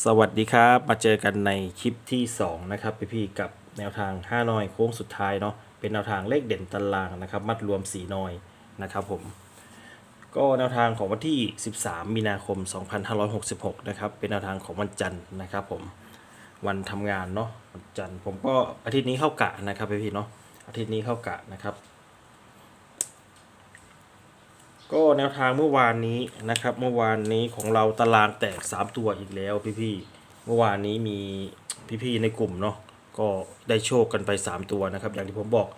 สวัสดีครับ มาเจอกันในคลิปที่ 2 นะครับพี่ๆกับแนวทาง5นอยโค้งสุดท้ายเนาะเป็นแนวทางเลขเด่นตารางนะครับ มัดรวม4นอยนะครับผม ก็แนวทางของวันที่ 13 มีนาคม 2566 นะครับ เป็นแนวทางของวันจันทร์นะครับผมวันทำงานเนาะวันจันทร์ผมก็อาทิตย์นี้เข้ากะนะครับพี่ๆเนาะอาทิตย์นี้เข้ากะนะครับ ก็แนวทางเมื่อวานนี้นะครับ เมื่อวานนี้ของเราตารางแตก 3 ตัวอีกแล้วพี่ๆเมื่อวานนี้มีพี่ๆในกลุ่มเนาะก็ได้โชคกันไป 3 ตัวนะครับ อย่างที่ผมบอก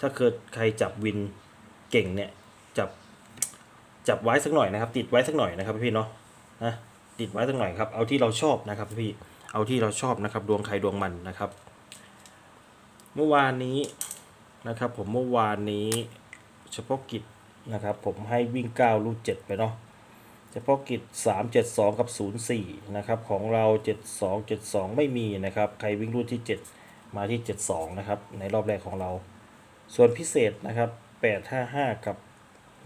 ถ้าเกิดใครจับวินเก่งเนี่ยจับจับไว้สักหน่อยนะครับ ติดไว้สักหน่อยนะครับพี่ๆเนาะนะติดไว้สักหน่อยครับเอาที่เราชอบนะครับพี่ๆเอาที่เราชอบนะครับดวงใครดวงมันนะครับ เมื่อวานนี้นะครับผมเมื่อวานนี้เฉพาะกิจ นะครับ ผมให้วิ่ง9ลูก7ไปเนาะเฉพาะกิจ 3 7 2 กับ 0 4 นะครับ ของเรา 7 2 7 2 ไม่มีนะครับ ใครวิ่งรูดที่ 7 มาที่ 7 2 นะครับ ในรอบแรกของเรา ส่วนพิเศษนะครับ 8 5 5 กับ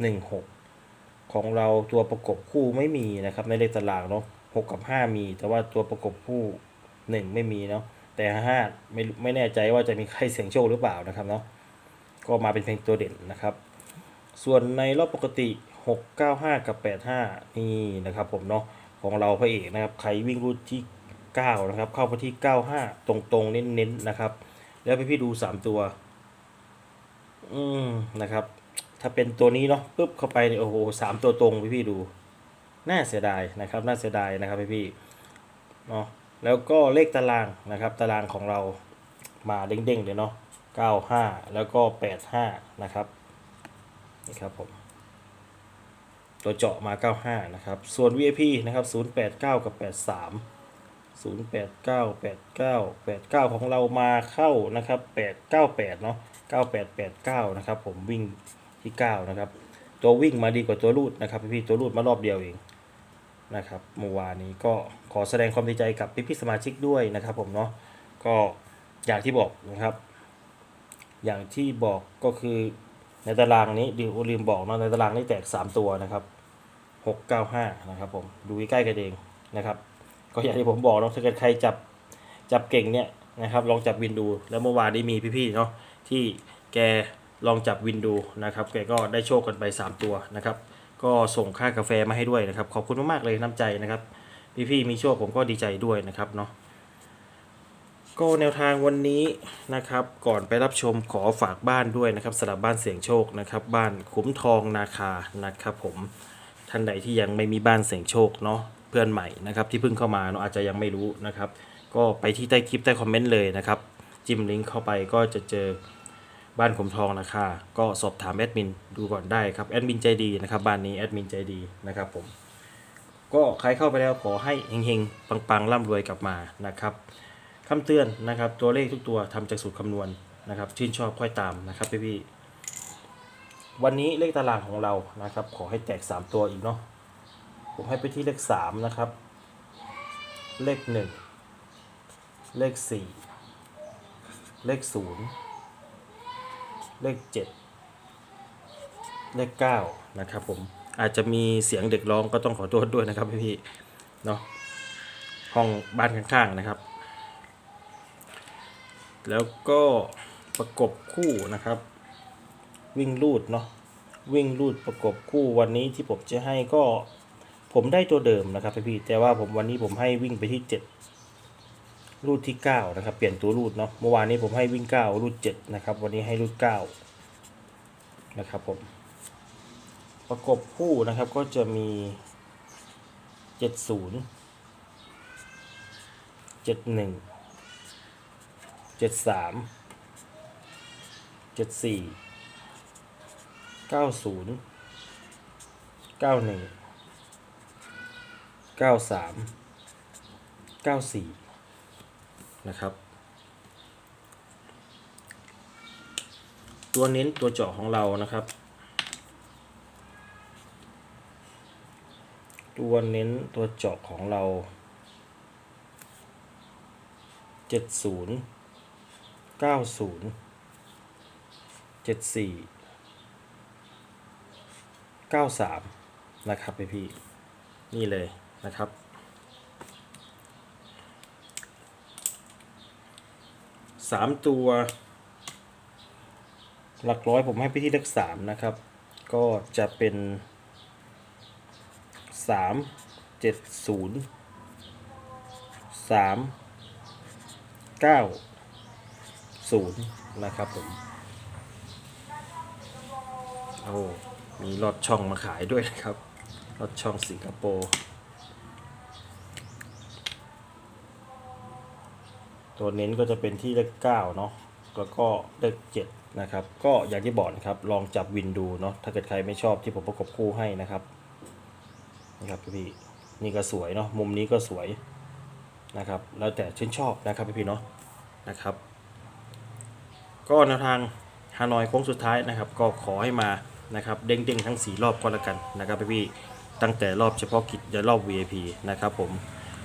1 6 ของเราตัวประกบคู่ไม่มีนะครับ ในเลขตารางเนาะ6กับ 5 มี แต่ว่าตัวประกบคู่ 1 ไม่มีเนาะ แต่ 5 ไม่ไม่แน่ใจว่าจะมีใครเสี่ยงโชคหรือเปล่านะครับเนาะ ก็มาเป็นเพลงตัวเด่นนะครับ ส่วนในรอบปกติ 695 กับ 85 นี่นะครับผมเนาะของเราพระเอกนะครับใครวิ่งรูดที่ 9 นะครับ เข้าไปที่ 95 ตรงๆ เน้นๆนะครับ แล้วพี่พี่ดู 3 ตัว อืมนะครับ ถ้าเป็นตัวนี้เนาะปุ๊บเข้าไปโอ้โหสามตัวตรงพี่พี่ดู น่าเสียดายนะครับ น่าเสียดายนะครับพี่พี่เนาะแล้วก็เลขตารางนะครับ ตารางของเรามาเด้งๆเลยเนาะ95 แล้วก็ 85 นะครับ นี่ครับผมตัวเจาะมา 95 นะครับ ส่วน VIP นะครับ 089 กับ 83 089 89 89 ของเรามาเข้านะครับ 898 เนาะ9889 นะครับ ผมวิ่งที่ 9 นะครับ ตัววิ่งมาดีกว่าตัวรูดนะครับ พี่ๆตัวรูดมารอบเดียวเองนะครับเมื่อวานนี้ก็ขอแสดงความดีใจกับพี่ๆสมาชิกด้วยนะครับ ผมเนาะก็อย่างที่บอกนะครับ อย่างที่บอกก็คือ ในตารางนี้ดิวลืมบอกเนาะในตารางนี้แตก 3 ตัวนะครับ 695 นะครับผมดูใกล้กันเองนะครับ ก็อย่างที่ผมบอกเนาะถ้าเกิดใครจับจับเก่งเนี่ยนะครับ ลองจับวินดูแล้วเมื่อวานนี้มีพี่ๆเนาะที่แกลองจับวินดูนะครับ แกก็ได้โชคกันไป 3 ตัวนะครับ ก็ส่งค่ากาแฟมาให้ด้วยนะครับ ขอบคุณมากๆเลยน้ำใจนะครับ พี่ๆมีโชคผมก็ดีใจด้วยนะครับเนาะ ก็แนวทางวันนี้นะครับ ก่อนไปรับชมขอฝากบ้านด้วยนะครับสำหรับบ้านเสียงโชคนะครับ บ้านขุมทองนาคานะครับ ผมท่านใดที่ยังไม่มีบ้านเสียงโชคเนาะเพื่อนใหม่นะครับที่เพิ่งเข้ามาเนาะอาจจะยังไม่รู้นะครับ ก็ไปที่ใต้คลิปใต้คอมเมนต์เลยนะครับ จิ้มลิงก์เข้าไปก็จะเจอบ้านขุมทองนาคาก็สอบถามแอดมินดูก่อนได้ครับแอดมินใจดีนะครับบ้านนี้แอดมินใจดีนะครับผมก็ใครเข้าไปแล้วขอให้เฮงๆปังๆร่ำรวยกลับมานะครับ คำเตือนนะครับ ตัวเลขทุกตัวทำจากสูตรคำนวณนะครับ ชื่นชอบค่อยตามนะครับพี่ๆวันนี้เลขตารางของเรานะครับ ขอให้แตก 3 ตัวอีกเนาะผมให้ไปที่เลข 3 นะครับ เลข 1 เลข 4 เลข 0 เลข 7 เลข 9 นะครับผมอาจจะมีเสียงเด็กร้องก็ต้องขอโทษด้วยนะครับพี่ๆเนาะห้องบ้านข้างๆนะครับ แล้วก็ประกบคู่นะครับ วิ่งลูดเนาะวิ่งลูดประกบคู่วันนี้ที่ผมจะให้ก็ผมได้ตัวเดิมนะครับพี่แต่ว่าผมวันนี้ผมให้วิ่งไปที่ 7 รูดที่ 9 นะครับ เปลี่ยนตัวรูดเนาะเมื่อวานนี้ผมให้วิ่ง 9 รูด 7 นะครับ วันนี้ให้รูด 9 นะครับผมประกบคู่นะครับก็จะมี 70 71 เจ็ดสามเจ็ดสี่เก้าศูนย์เก้าหนึ่งเก้าสามเก้าสี่นะครับ ตัวเน้นตัวเจาะของเรานะครับ ตัวเน้นตัวเจาะของเราเจ็ดศูนย์ เก้าศูนย์เจ็ดสี่เก้าสามนะครับพี่พี่นี่เลยนะครับสามตัว หลักร้อยผมให้พี่ที่เลือกสามนะครับ ก็จะเป็นสามเจ็ดศูนย์สามเก้า ศูนย์นะครับผมโอ้มีรถช่องมาขายด้วยนะครับรถช่องสิงคโปร์ตัวเน้นก็จะเป็นที่เลข9เนาะแล้วก็เลข7นะครับ ก็อย่างที่บอกนะครับ ลองจับวินดูเนาะถ้าเกิดใครไม่ชอบที่ผมประกบคู่ให้นะครับนะครับพี่นี่ก็สวยเนาะมุมนี้ก็สวยนะครับ แล้วแต่ชื่นชอบนะครับพี่เนาะนะครับ ก็แนวทางฮานอยโค้งสุดท้ายนะครับ ก็ขอให้มานะครับเด้งๆทั้ง 4 รอบก็แล้วกันนะครับพี่ตั้งแต่รอบเฉพาะกิจยันรอบ VIP นะครับผม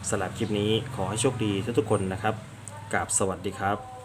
สำหรับคลิปนี้ขอให้โชคดีทุกทุกคนนะครับกราบสวัสดีครับ